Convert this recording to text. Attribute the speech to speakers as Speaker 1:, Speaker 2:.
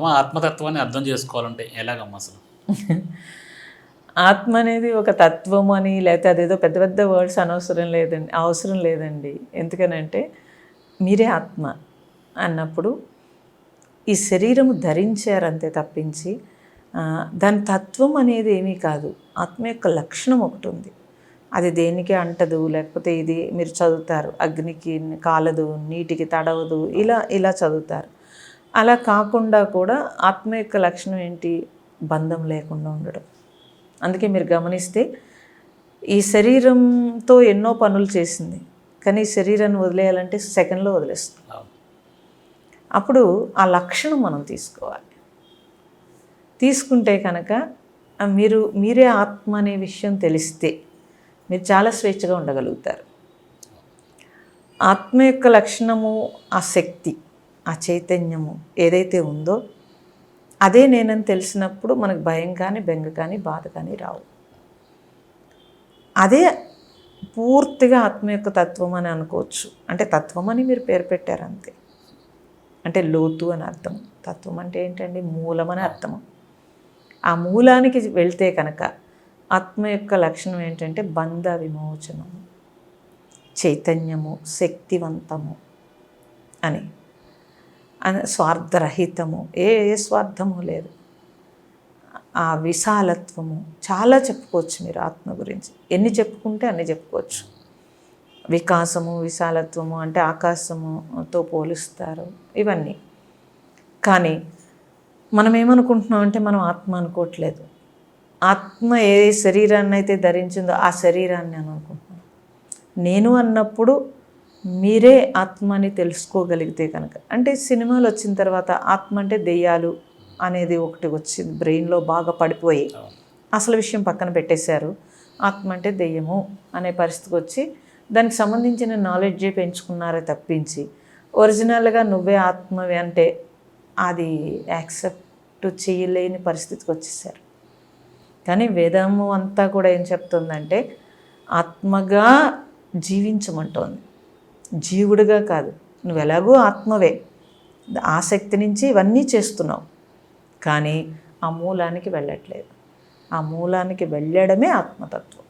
Speaker 1: అమ్మ ఆత్మతత్వాన్ని అర్థం చేసుకోవాలంటే ఎలాగమ్మా అసలు?
Speaker 2: ఆత్మ అనేది ఒక తత్వం అని లేకపోతే అదేదో పెద్ద పెద్ద వర్డ్స్ అనవసరం లేదండి అవసరం లేదండి. ఎందుకనంటే మీరే ఆత్మ అన్నప్పుడు ఈ శరీరము ధరించారంతే తప్పించి దాని తత్వం అనేది ఏమీ కాదు. ఆత్మ యొక్క లక్షణం ఒకటి ఉంది. అది దేనికి అంటదు లేకపోతే ఇది మీరు చదువుతారు. అగ్నికి కాలదు నీటికి తడవదు ఇలా ఇలా చదువుతారు. అలా కాకుండా కూడా ఆత్మ యొక్క లక్షణం ఏంటి? బంధం లేకుండా ఉండడం. అందుకే మీరు గమనిస్తే ఈ శరీరంతో ఎన్నో పనులు చేసింది. కానీ ఈ శరీరాన్ని వదిలేయాలంటే సెకండ్లో వదిలేస్తుంది. అప్పుడు ఆ లక్షణం మనం తీసుకోవాలి. తీసుకుంటే కనుక మీరు మీరే ఆత్మ అనే విషయం తెలిస్తే మీరు చాలా స్వేచ్ఛగా ఉండగలుగుతారు. ఆత్మ యొక్క లక్షణము ఆ శక్తి. ఆ చైతన్యము ఏదైతే ఉందో అదే నేనని తెలిసినప్పుడు మనకు భయం కానీ బెంగ కానీ బాధ కానీ రావు. అదే పూర్తిగా ఆత్మ యొక్క తత్వం అని అనుకోవచ్చు. అంటే తత్వం అని మీరు పేరు పెట్టారు అంతే. అంటే లోతు అని అర్థం. తత్వం అంటే ఏంటండి? మూలం అని అర్థం. ఆ మూలానికి వెళ్తే కనుక ఆత్మ యొక్క లక్షణం ఏంటంటే బంధ విమోచనము చైతన్యము శక్తివంతము అని. స్వార్థరహితము. ఏ ఏ స్వార్థము లేదు. ఆ విశాలత్వము. చాలా చెప్పుకోవచ్చు మీరు ఆత్మ గురించి. ఎన్ని చెప్పుకుంటే అన్ని చెప్పుకోవచ్చు. వికాసము విశాలత్వము అంటే ఆకాశముతో పోలుస్తారు ఇవన్నీ. కానీ మనం ఏమనుకుంటున్నాం అంటే మనం ఆత్మ అనుకోవట్లేదు. ఆత్మ ఏ శరీరాన్ని అయితే ధరించిందో ఆ శరీరాన్ని అని అనుకుంటున్నాం. నేను అన్నప్పుడు మీరే ఆత్మ అని తెలుసుకోగలిగితే కనుక. అంటే సినిమాలు వచ్చిన తర్వాత ఆత్మ అంటే దెయ్యాలు అనేది ఒకటి వచ్చింది బ్రెయిన్లో బాగా పడిపోయి. అసలు విషయం పక్కన పెట్టేశారు. ఆత్మ అంటే దెయ్యము అనే పరిస్థితికి వచ్చి దానికి సంబంధించిన నాలెడ్జే పెంచుకున్నారే తప్పించి ఒరిజినల్గా నువ్వే ఆత్మవి అంటే అది యాక్సెప్ట్ చేయలేని పరిస్థితికి వచ్చేసారు. కానీ వేదము అంతా కూడా ఏం చెప్తుందంటే ఆత్మగా జీవించమంటోంది. జీవుడిగా కాదు. నువ్వు ఎలాగో ఆత్మవే. ఆసక్తి నుంచి ఇవన్నీ చేస్తున్నావు. కానీ ఆ మూలానికి వెళ్ళట్లేదు. ఆ మూలానికి వెళ్ళడమే ఆత్మతత్వం.